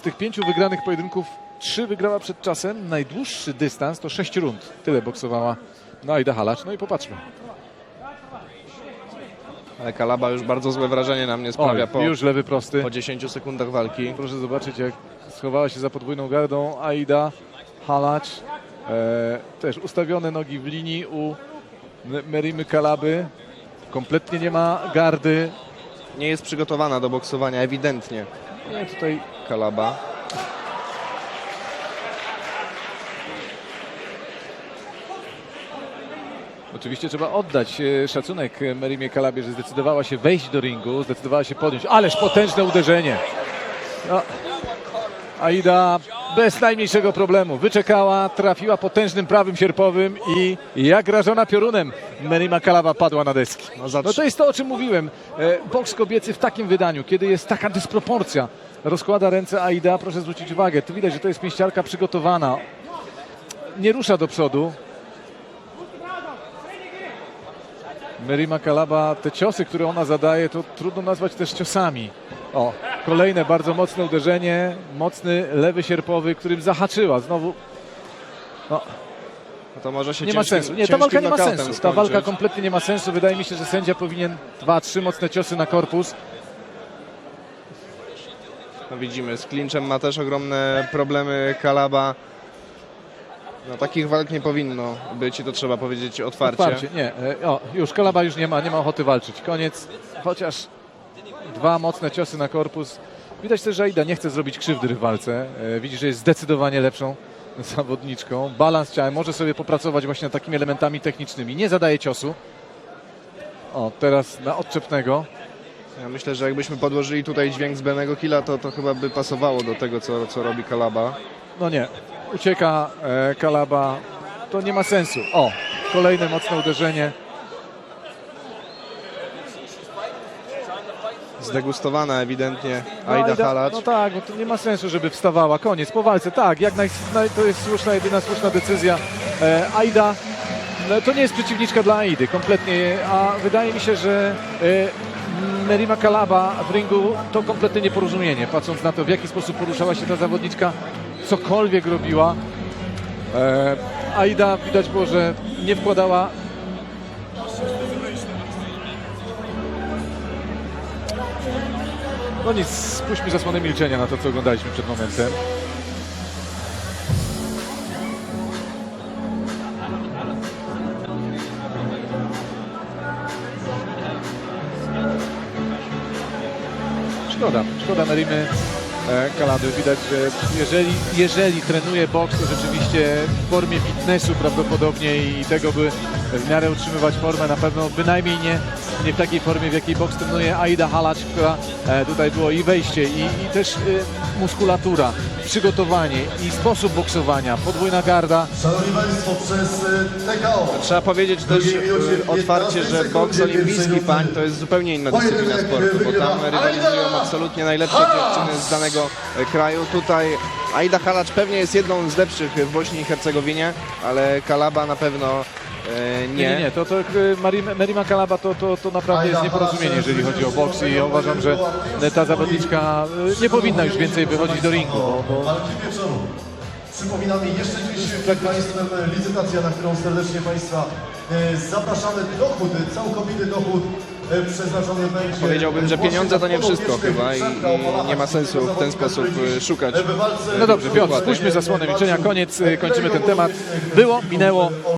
z tych pięciu wygranych pojedynków trzy wygrała przed czasem. Najdłuższy dystans to sześć rund. Tyle boksowała no Aida Halacz. No i popatrzmy. Ale Kalaba już bardzo złe wrażenie na mnie Oj, sprawia po, już lewy prosty. po 10 sekundach walki. Proszę zobaczyć, jak schowała się za podwójną gardą Aida Halacz. E, też ustawione nogi w linii u Merimy Kalaby. Kompletnie nie ma gardy. Nie jest przygotowana do boksowania, ewidentnie. Nie, tutaj Kalaba. Oczywiście trzeba oddać e, szacunek e, Merimie Kalabie, że zdecydowała się wejść do ringu, zdecydowała się podjąć. Ależ potężne uderzenie. No. Aida bez najmniejszego problemu wyczekała, trafiła potężnym prawym sierpowym i jak rażona piorunem Merima Kalaba padła na deski. No, No to jest to, o czym mówiłem. E, Boks kobiecy w takim wydaniu, kiedy jest taka dysproporcja, rozkłada ręce Aida, proszę zwrócić uwagę, tu widać, że to jest pięściarka przygotowana. Nie rusza do przodu. Merima Kalaba, te ciosy, które ona zadaje, to trudno nazwać też ciosami. O, kolejne bardzo mocne uderzenie, mocny lewy sierpowy, którym zahaczyła. Znowu No to może się nie ma ciężkim, sensu. Nie, ta walka nie ma sensu. Ta skończyć. walka kompletnie nie ma sensu. Wydaje mi się, że sędzia powinien dwa, trzy mocne ciosy na korpus. No widzimy, z clinczem ma też ogromne problemy Kalaba. No takich walk nie powinno być i to trzeba powiedzieć otwarcie. Otwarcie. Nie, e, o, już Kalaba już nie ma, nie ma ochoty walczyć. Koniec. Chociaż dwa mocne ciosy na korpus. Widać też, że Aida nie chce zrobić krzywdy rywalce. E, Widzi, że jest zdecydowanie lepszą zawodniczką. Balans ciała może sobie popracować właśnie nad takimi elementami technicznymi. Nie zadaje ciosu. O, teraz na odczepnego. Ja myślę, że jakbyśmy podłożyli tutaj dźwięk z Benego Killa, to, to chyba by pasowało do tego, co, co robi Kalaba. No nie, ucieka e, Kalaba. To nie ma sensu. O, kolejne mocne uderzenie. Zdegustowana ewidentnie No, Aida Halacz. No tak, bo to nie ma sensu, żeby wstawała. Koniec, po walce, tak, jak naj, naj, to jest słuszna, jedyna słuszna decyzja. E, Aida, no, to nie jest przeciwniczka dla Aidy, kompletnie, a wydaje mi się, że e, Merima Kalaba w ringu to kompletne nieporozumienie, patrząc na to, w jaki sposób poruszała się ta zawodniczka, cokolwiek robiła. E, Aida widać było, że nie wkładała No nic, spuśćmy zasłonę milczenia na to, co oglądaliśmy przed momentem. Szkoda, szkoda Merimy e, Kalady. Widać, że jeżeli, jeżeli trenuje boks, to rzeczywiście w formie fitnessu prawdopodobnie i tego, by w miarę utrzymywać formę, na pewno bynajmniej nie, nie w takiej formie, w jakiej boks trenuje Aida Halacz, która e, tutaj było i wejście, i, i też e, muskulatura, przygotowanie i sposób boksowania, podwójna garda. Szanowni Państwo, przez e, TKO. Trzeba powiedzieć też e, otwarcie, że boks olimpijski pań to jest zupełnie inna dyscyplina sportu, bo tam rywalizują absolutnie najlepsze dziewczyny z danego kraju. Tutaj Aida Halacz pewnie jest jedną z lepszych w Bośni i Hercegowinie, ale Kalaba na pewno e, Nie, nie, nie, to, to e, Merima Kalaba to, to, to naprawdę jest nieporozumienie, jeżeli chodzi o boks i ja uważam, że ta zawodniczka e, nie powinna już więcej wychodzić do ringu. Bo, bo Walki wieczoru. Przypominamy jeszcze dziś przed Państwem licytacja, na którą serdecznie Państwa zapraszamy. Dochód, całkowity dochód przeznaczony będzie... Powiedziałbym, że pieniądze to nie wszystko chyba i- i nie ma sensu w ten sposób, szukać. No dobrze, Piotr, spuśćmy zasłonę milczenia, koniec, kończymy ten temat. Było, minęło.